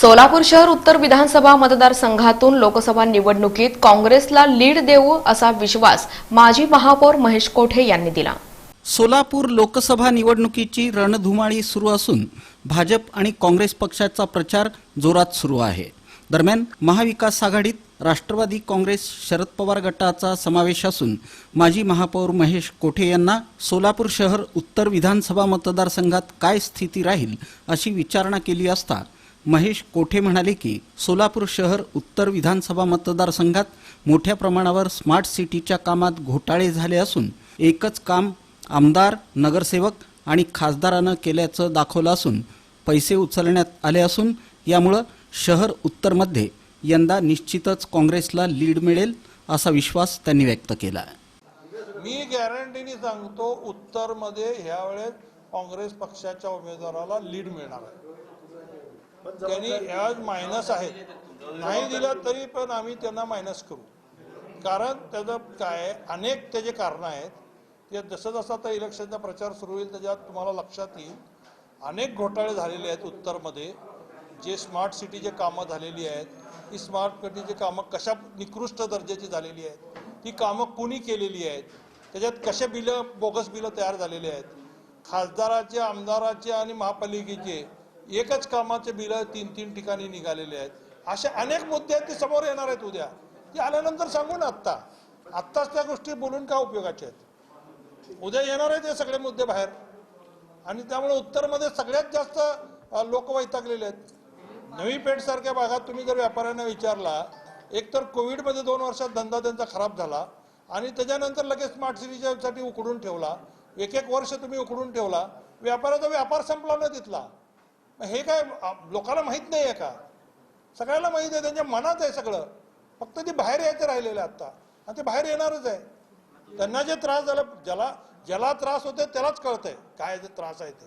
सोलापूर शहर उत्तर विधानसभा मतदारसंघातून लोकसभा निवडणुकीत काँग्रेसला लीड देऊ असा विश्वास माजी महापौर महेश कोठे यांनी दिला. सोलापूर लोकसभा निवडणुकीची रणधुमाळी सुरू असून भाजप आणि काँग्रेस पक्षाचा प्रचार जोरात सुरू आहे. दरम्यान महाविकास आघाडीत राष्ट्रवादी काँग्रेस शरद पवार गटाचा समावेश असून माजी महापौर महेश कोठे यांना सोलापूर शहर उत्तर विधानसभा मतदारसंघात काय स्थिती राहील अशी विचारणा केली असता महेश कोठे म्हणाले की सोलापूर शहर उत्तर विधानसभा मतदारसंघात मोठ्या प्रमाणावर स्मार्ट सिटीच्या कामात घोटाळे झाले असून एकच काम आमदार नगरसेवक आणि खासदारानं केल्याचं दाखवलं असून पैसे उचलण्यात आले असून यामुळं शहर उत्तरमध्ये यंदा निश्चितच काँग्रेसला लीड मिळेल असा विश्वास त्यांनी व्यक्त केला. मी गॅरंटीने सांगतो उत्तरमध्ये ह्यावेळेस काँग्रेस पक्षाच्या उमेदवाराला लीड मिळणार आहे. त्यांनी आज मायनस आहेत नाही दिलं तरी पण आम्ही त्यांना मायनस करू. कारण त्याचं काय अनेक त्याचे कारणं आहेत. ते जसं जसं आता इलेक्शनचा प्रचार सुरू होईल त्याच्यात तुम्हाला लक्षात येईल. अनेक घोटाळे झालेले आहेत उत्तरमध्ये. जे स्मार्ट सिटीचे कामं झालेली आहेत ही स्मार्ट सिटीची कामं कशा निकृष्ट दर्जाची झालेली आहेत ती कामं कुणी केलेली आहेत त्याच्यात कसे बिलं बोगस बिलं तयार झालेली आहेत? खासदाराचे आमदाराचे आणि महापालिकेचे एकच कामाचे बिलं तीन तीन ठिकाणी निघालेले आहेत. असे अनेक मुद्दे आहेत ते समोर येणार आहेत उद्या. ते आल्यानंतर सांगू ना आत्ता. आत्ताच त्या गोष्टी बोलून काय उपयोगाच्या आहेत? उद्या येणार आहेत हे सगळे मुद्दे बाहेर. आणि त्यामुळे उत्तरमध्ये सगळ्यात जास्त लोक वैतागलेले आहेत. नवी पेठ सारख्या भागात तुम्ही जर व्यापाऱ्यांना विचारला एक तर कोविडमध्ये दोन वर्षात धंदा त्यांचा खराब झाला आणि त्याच्यानंतर लगेच स्मार्ट सिटीच्यासाठी उकडून ठेवला. एक एक वर्ष तुम्ही उकडून ठेवला. व्यापाराचा व्यापार संपला ना तिथला. हे काय लोकांना माहीत नाही आहे का? सगळ्याला माहीत आहे त्यांच्या मनात आहे सगळं. फक्त ते बाहेर यायचं राहिलेलं आहे आत्ता आणि ते बाहेर येणारच आहे. त्यांना जे त्रास झाला ज्याला ज्याला त्रास होते त्यालाच कळतंय. काय त्रास आहे ते.